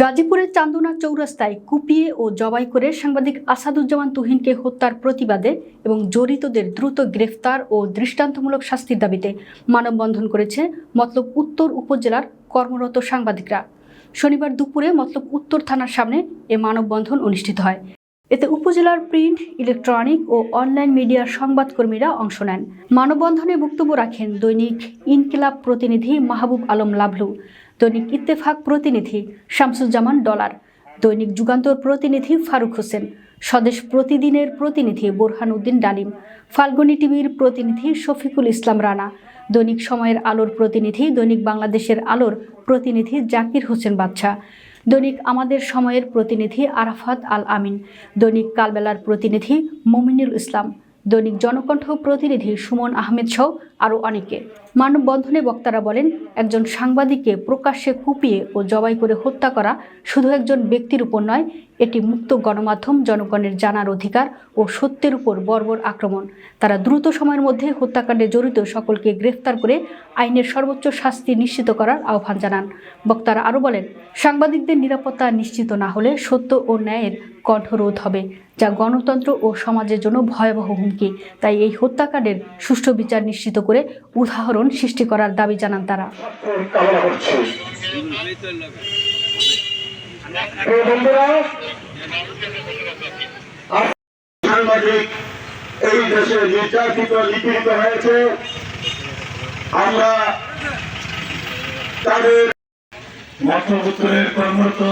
গাজীপুরের চান্দনা চৌরাস্তায় কুপিয়ে ও জবাই করে সাংবাদিক আসাদুজ্জামান তুহিনকে হত্যার প্রতিবাদে এবং জড়িতদের দ্রুত গ্রেফতার ও দৃষ্টান্তমূলক শাস্তির দাবিতে মানববন্ধন করেছে মতলব উত্তর উপজেলার কর্মরত সাংবাদিকরা। শনিবার দুপুরে মতলব উত্তর থানার সামনে এ মানববন্ধন অনুষ্ঠিত হয়। এতে উপজেলার প্রিন্ট, ইলেকট্রনিক ও অনলাইন মিডিয়ার সংবাদকর্মীরা অংশ নেন। মানববন্ধনে বক্তব্য রাখেন দৈনিক ইনকিলাব প্রতিনিধি মাহবুব আলম লাভলু। দৈনিক ইত্তেফাক প্রতিনিধি শামসুজ্জামান ডলার, দৈনিক যুগান্তর প্রতিনিধি ফারুক হোসেন, স্বদেশ প্রতিদিনের প্রতিনিধি বোরহান উদ্দিন ডালিম, ফাল্গুনি টিভির প্রতিনিধি শফিকুল ইসলাম রানা, দৈনিক সময়ের আলোর প্রতিনিধি, দৈনিক বাংলাদেশের আলোর প্রতিনিধি জাকির হোসেন বাদশা, দৈনিক আমাদের সময়ের প্রতিনিধি আরাফাত আল আমিন, দৈনিক কালবেলার প্রতিনিধি মমিনুল ইসলাম দৈনিক জনকণ্ঠ প্রতিনিধি সুমন আহমেদ সহ আরও অনেকে। মানববন্ধনে বক্তারা বলেন, একজন সাংবাদিককে প্রকাশ্যে কুপিয়ে ও জবাই করে হত্যা করা শুধু একজন ব্যক্তির উপর নয়, এটি মুক্ত গণমাধ্যম জনগণের জানার অধিকার ও সত্যের উপর বর্বর আক্রমণ। তারা দ্রুত সময়ের মধ্যে হত্যাকাণ্ডে জড়িত সকলকে গ্রেফতার করে আইনের সর্বোচ্চ শাস্তি নিশ্চিত করার আহ্বান জানান। বক্তারা আরও বলেন, সাংবাদিকদের নিরাপত্তা নিশ্চিত না হলে সত্য ও ন্যায়ের কণ্ঠরোধ হবে, যা গণতন্ত্র ও সমাজের জন্য ভয়াবহ হুমকি। তাই এই হত্যাকাণ্ডের সুষ্ঠু বিচার নিশ্চিত করে উদাহরণ সৃষ্টি করার দাবি জানান তারা। এই দেশে নির্যাতিত নিপীড়িত হয়েছে আমরা তাদের কর্মরত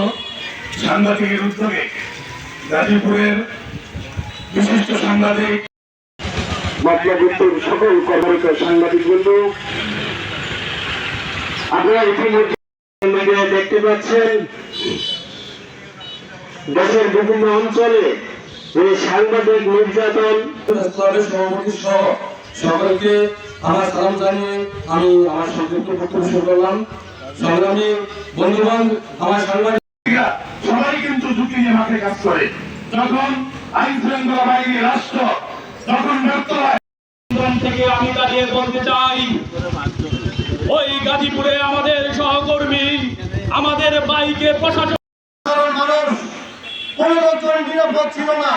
সাংবাদিকের উদ্যোগে গাজীপুরের বিশিষ্ট সাংবাদিক। মতলবুত্তর সকল কর্মরত সাংবাদিক বন্ধু আপনারা ইতিমধ্যে মিডিয়ায় দেখতে পাচ্ছেন দেশের বিভিন্ন অঞ্চলে এই সাংবাদিক নির্যাতন। ক্লাবের সভাপতি সহ সকলকে আমার সালাম জানিয়ে আমি আমার সংক্ষিপ্ত বক্তব্য শুরু করলাম। সংগ্রামী বন্ধুগণ আমার সাংবাদিক এরা সবাই কিন্তু ঝুঁকি নিয়ে মাঠে কাজ করে। যখন আইন শৃঙ্খলা বাহিনী রাষ্ট্র যখন ব্যর্থ হয়। এখান থেকে আমি দাঁড়িয়ে বলতে চাই ওই গাজীপুরে আমাদের সহকর্মী আমাদের বাইকে প্রশাসন মানুষ কোনো রকম নিরাপদ ছিল না।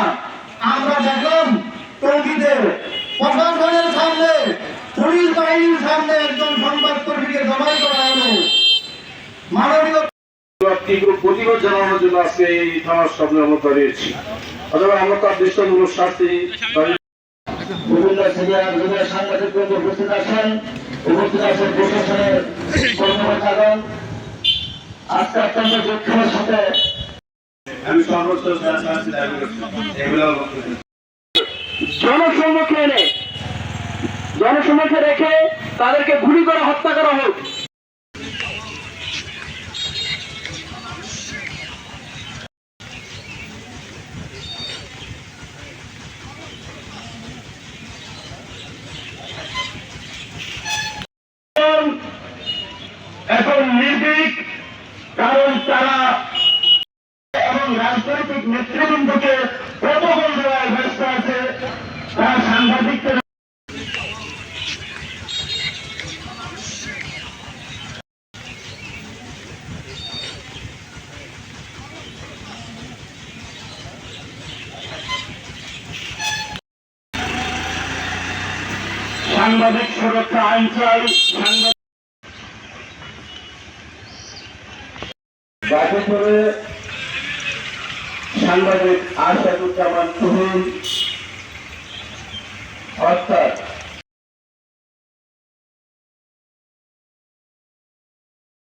আমরা দেখলাম টঙ্গিতে প্রশাসনের সামনে পুলিশ বাহিনীর সামনে একজন সংবাদকর্মীকে জবাই করা হলো। মাননীয় তীব্র প্রতিবাদ জানানোর জন্য আজকে এই থানার সামনে আমরা দাঁড়িয়েছি। অথবা আমরা তার দৃষ্টান্তমূলক শাস্তি দাবি বিভিন্ন সিনিয়র জুনিয়র সাংবাদিক বন্ধু উপস্থিত আছেন। উপস্থিত আছেন প্রশাসনের কর্মকর্তাগণ। আজকে অত্যন্ত দুঃখের সাথে আমি সর্বোচ্চ শাস্তি দাবি করছি এগুলো জনসম্মুখে এনে জনসম্মুখে রেখে তাদেরকে গুলি করে হত্যা করা হোক। সাংবাদিক সুরক্ষা আইন চাই সাংবাদিক তুহিন অর্থাৎ